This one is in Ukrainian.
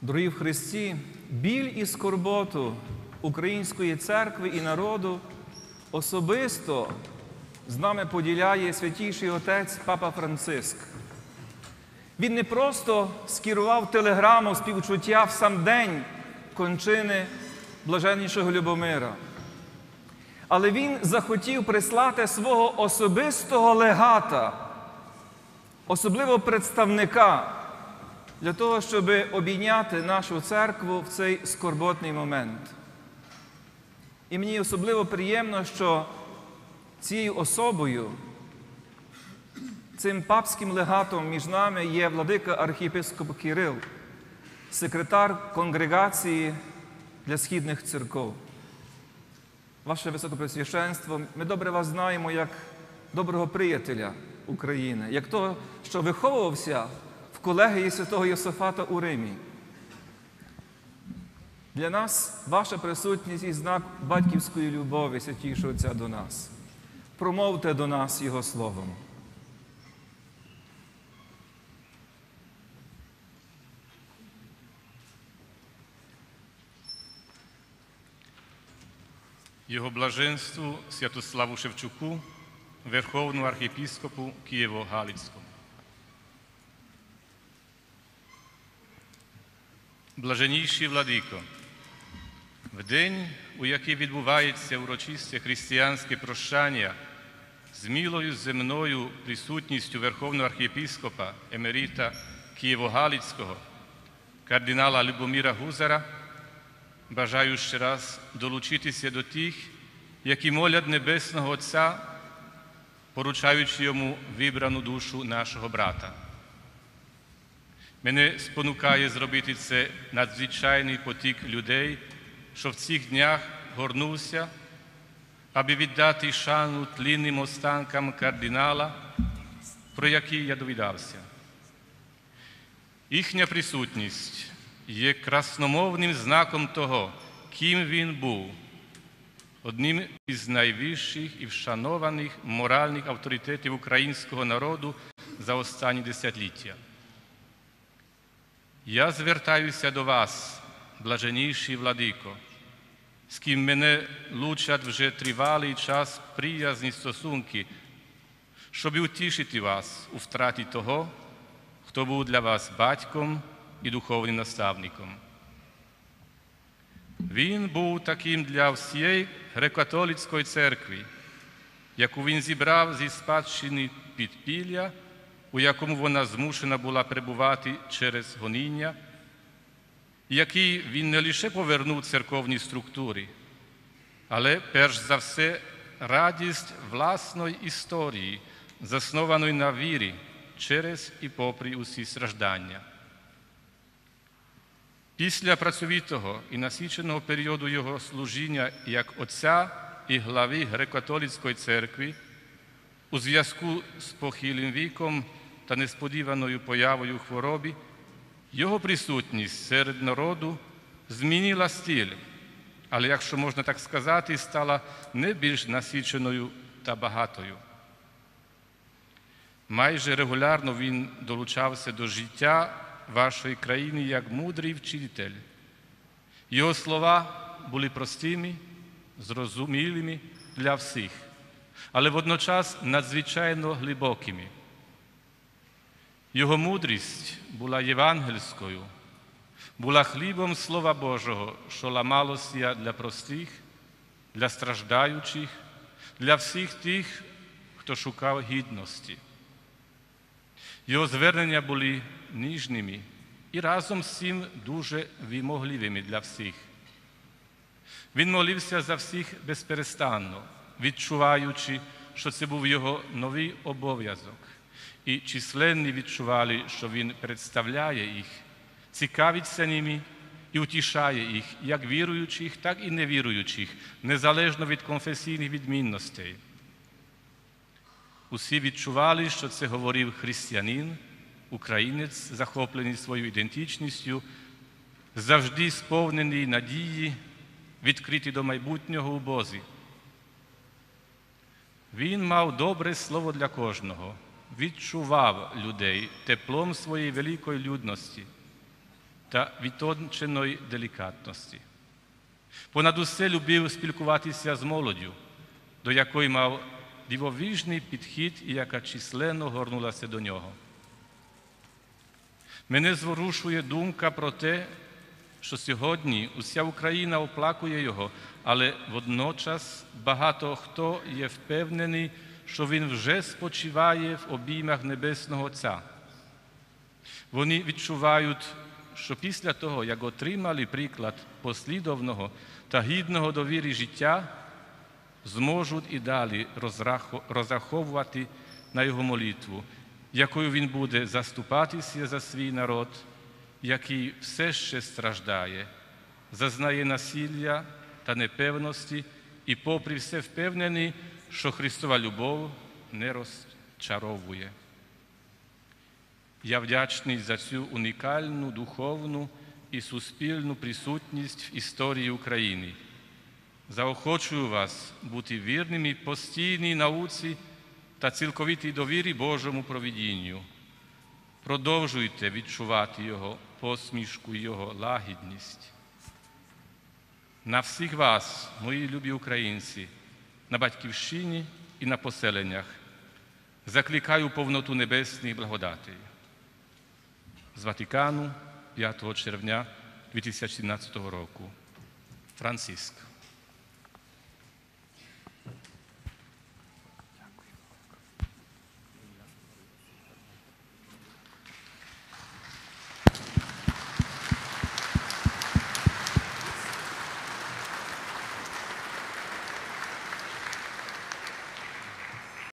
Дорогі в Христі, біль і скорботу Української церкви і народу особисто з нами поділяє святійший отець Папа Франциск. Він не просто скерував телеграму співчуття в сам день кончини блаженнішого Любомира, але він захотів прислати свого особистого легата, особливо представника для того, щоб обійняти нашу церкву в цей скорботний момент. І мені особливо приємно, що цією особою, цим папським легатом між нами є владика архієпископ Кирил, секретар конгрегації для східних церков. Ваше Високопресвященство, ми добре вас знаємо як доброго приятеля України, як того, що виховувався колегії святого Йосифата у Римі. Для нас ваша присутність і знак батьківської любові, святішого Отця до нас. Промовте до нас Його Словом. Його блаженству Святославу Шевчуку, Верховному архієпіскопу Києво-Галицькому. Блаженніший владико, в день, у який відбувається урочисте християнське прощання з мілою земною присутністю Верховного архієпіскопа Емеріта Києво-Галицького, кардинала Любоміра Гузара, Бажаю ще раз долучитися до тих, які молять Небесного Отця, поручаючи йому вибрану душу нашого брата. Мене спонукає зробити це надзвичайний потік людей, що в цих днях горнувся, аби віддати шану тлінним останкам кардинала, про який я довідався. Їхня присутність є красномовним знаком того, ким він був, одним із найвищих і вшанованих моральних авторитетів українського народу за останні десятиліття. Я звертаюся до вас, блаженніший владико, з ким мене лучать вже тривалий час приязні стосунки, щоб утішити вас у втраті того, хто був для вас батьком і духовним наставником. Він був таким для всієї греко-католицької церкви, яку він зібрав зі спадщини підпілля, у якому вона змушена була перебувати через гоніння, який він не лише повернув церковні структури, але перш за все радість власної історії, заснованої на вірі через і попри усі страждання. Після працьовитого і насиченого періоду його служіння як отця і глави Греко-католицької церкви у зв'язку з похилим віком та несподіваною появою хвороби, його присутність серед народу змінила стиль, але, якщо можна так сказати, стала не більш насиченою та багатою. Майже регулярно він долучався до життя вашої країни як мудрий вчитель. Його слова були простими, зрозумілими для всіх, але водночас надзвичайно глибокими. Його мудрість була євангельською, була хлібом Слова Божого, що ламалося для простих, для страждаючих, для всіх тих, хто шукав гідності. Його звернення були ніжними і разом з цим дуже вимогливими для всіх. Він молився за всіх безперестанно, відчуваючи, що це був його новий обов'язок, і численні відчували, що він представляє їх, цікавиться ними і утішає їх, як віруючих, так і невіруючих, незалежно від конфесійних відмінностей. Усі відчували, що це говорив християнин, українець, захоплений своєю ідентичністю, завжди сповнений надії, відкритий до майбутнього у Бозі. Він мав добре слово для кожного, відчував людей теплом своєї великої людності та відтонченої делікатності. Понад усе любив спілкуватися з молоддю, до якої мав дивовижний підхід і яка численно горнулася до нього. Мене зворушує думка про те, що сьогодні уся Україна оплакує його, але водночас багато хто є впевнений, що він вже спочиває в обіймах Небесного Отця. Вони відчувають, що після того, як отримали приклад послідовного та гідного довіри життя, зможуть і далі розраховувати на його молитву, якою він буде заступатися за свій народ, який все ще страждає, зазнає насилля та непевності і, попри все, впевнений, що Христова любов не розчаровує. Я вдячний за цю унікальну духовну і суспільну присутність в історії України. Заохочую вас бути вірними постійній науці та цілковитій довірі Божому провідінню. Продовжуйте відчувати Його посмішку Його лагідність. На всіх вас, мої любі українці, на батьківщині і на поселеннях, закликаю повноту небесної благодатей. З Ватикану 5 червня 2017 року. Франциск.